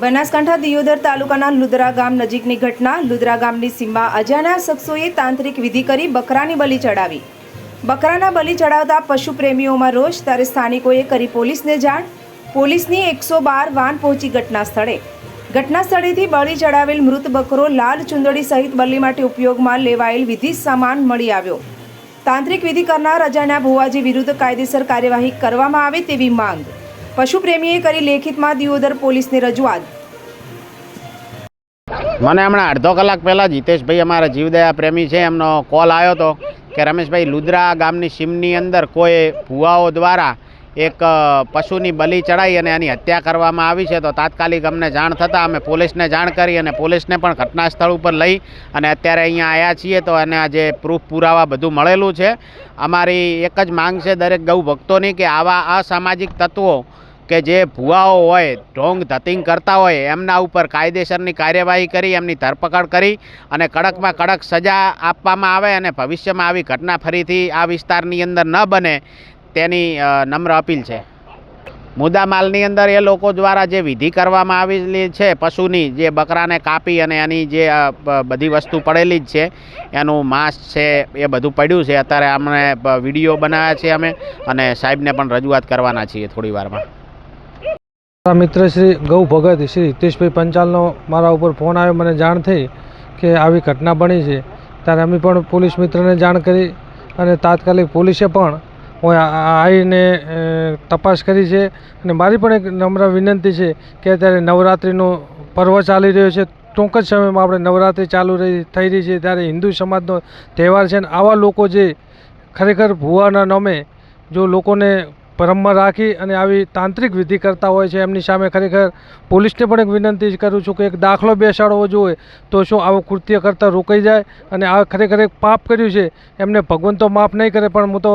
બનાસકાંઠા દિયોદર તાલુકાના લુદરા ગામ નજીકની ઘટના. લુદરા ગામની સીમમાં અજાણ્યા શખ્સોએ તાંત્રિક વિધિ કરી બકરાની બલિ ચડાવી. બકરાના બલિ ચડાવતા પશુ પ્રેમીઓમાં રોષ, ત્યારે સ્થાનિકોએ કરી પોલીસને જાણ. પોલીસની એકસો બાર વાન પહોંચી ઘટના સ્થળે. ઘટના સ્થળેથી બળી ચડાવેલ મૃત બકરો લાલ ચુંદડી સહિત બલિ માટે ઉપયોગમાં લેવાયેલ વિધિ સામાન મળી આવ્યો. તાંત્રિક વિધિ કરનાર અજાણ્યા ભુવાજી વિરુદ્ધ કાયદેસર કાર્યવાહી કરવામાં આવે તેવી માંગ. પશુ પ્રેમીએ કરી લેખિતમાં દિયોદર પોલીસને રજૂઆત. મને હમણાં અડધો કલાક પહેલાં જીતેશભાઈ અમારા જીવદયા પ્રેમી છે, એમનો કોલ આવ્યો હતો કે રમેશભાઈ, લુદ્રા ગામની સીમની અંદર કોઈ ભુવાઓ દ્વારા એક પશુની બલિ ચડાઈ અને એની હત્યા કરવામાં આવી છે, તો તાત્કાલિક અમને જાણ થતાં અમે પોલીસને જાણ કરી અને પોલીસને પણ ઘટના સ્થળ ઉપર લઈ અને અત્યારે અહીંયા આવ્યા છીએ, તો એને આજે પ્રૂફ પુરાવા બધું મળેલું છે. અમારી એક જ માંગ છે દરેક ગૌ ભક્તોની કે આવા અસામાજિક તત્વો કે જે ભુવાઓ હોય, ઢોંગ ધતિંગ કરતા હોય, એમના ઉપર કાયદેસરની કાર્યવાહી કરી, એમની ધરપકડ કરી અને કડકમાં કડક સજા આપવામાં આવે અને ભવિષ્યમાં આવી ઘટના ફરીથી આ વિસ્તારની અંદર ન બને તેની નમ્ર અપીલ છે. મુદ્દામાલની અંદર એ લોકો દ્વારા જે વિધિ કરવામાં આવેલી છે, પશુની જે બકરાને કાપી અને એની જે બધી વસ્તુ પડેલી જ છે, એનું માંસ છે, એ બધું પડ્યું છે. અત્યારે અમને વીડિયો બનાવ્યા છે અમે અને સાહેબને પણ રજૂઆત કરવાના છીએ થોડી વારમાં. મારા મિત્ર શ્રી ગૌ ભગત શ્રી હિતેશભાઈ પંચાલનો મારા ઉપર ફોન આવ્યો, મને જાણ થઈ કે આવી ઘટના બની છે. ત્યારે અમે પણ પોલીસ મિત્રને જાણ કરી અને તાત્કાલિક પોલીસે પણ આવીને તપાસ કરી છે. અને મારી પણ એક નમ્ર વિનંતી છે કે અત્યારે નવરાત્રિનો પર્વ ચાલી રહ્યો છે. ટૂંક જ સમયમાં આપણે નવરાત્રિ ચાલુ રહી, થઈ રહી છે. ત્યારે હિન્દુ સમાજનો તહેવાર છે અને આવા લોકો જે ખરેખર ભુવાના નામે જો લોકોને ભ્રમમાં રાખી અને આવી તાંત્રિક વિધિ કરતા હોય છે. એમની સામે ખરેખર પોલીસને પણ એક વિનંતી કરું છું કે એક દાખલો બેસાડવો જોઈએ તો શું આવું કૃત્ય કરતાં રોકાઈ જાય અને આ ખરેખર એક પાપ કર્યું છે. એમને ભગવાન તો માફ નહીં કરે, પણ હું તો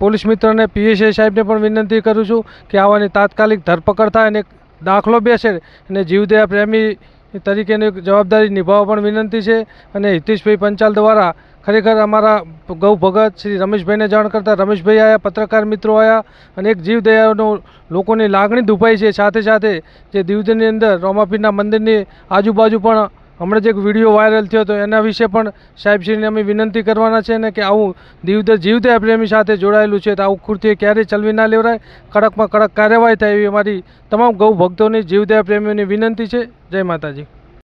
પોલીસ મિત્રને પીએસઆઈ સાહેબને પણ વિનંતી કરું છું કે આવાની તાત્કાલિક ધરપકડ થાય અને એક દાખલો બેસે અને જીવદયા પ્રેમી તરીકેની જવાબદારી નિભાવવા પણ વિનંતી છે. અને હિતેશભાઈ પંચાલ દ્વારા ખરેખર અમારા ગૌ ભગત શ્રી રમેશભાઈને જાણ કરતાં રમેશભાઈ આવ્યા પત્રકાર મિત્રો આવ્યા અને એક જીવદયાનો લોકોની લાગણી દુભાઈ છે. સાથે સાથે જે દીવદની અંદર રોમાપીરના મંદિરની આજુબાજુ પણ હમણાં જ એક વીડિયો વાયરલ થયો હતો. એના વિશે પણ સાહેબશ્રીને અમે વિનંતી કરવાના છે ને કે આવું દીવદર જીવદયા પ્રેમી સાથે જોડાયેલું છે તો આવું કૃત્ય ક્યારેય ચલવી ના લેવરાય. કડકમાં કડક કાર્યવાહી થાય એવી અમારી તમામ ગૌ ભક્તોની જીવદયા પ્રેમીઓની વિનંતી છે. જય માતાજી.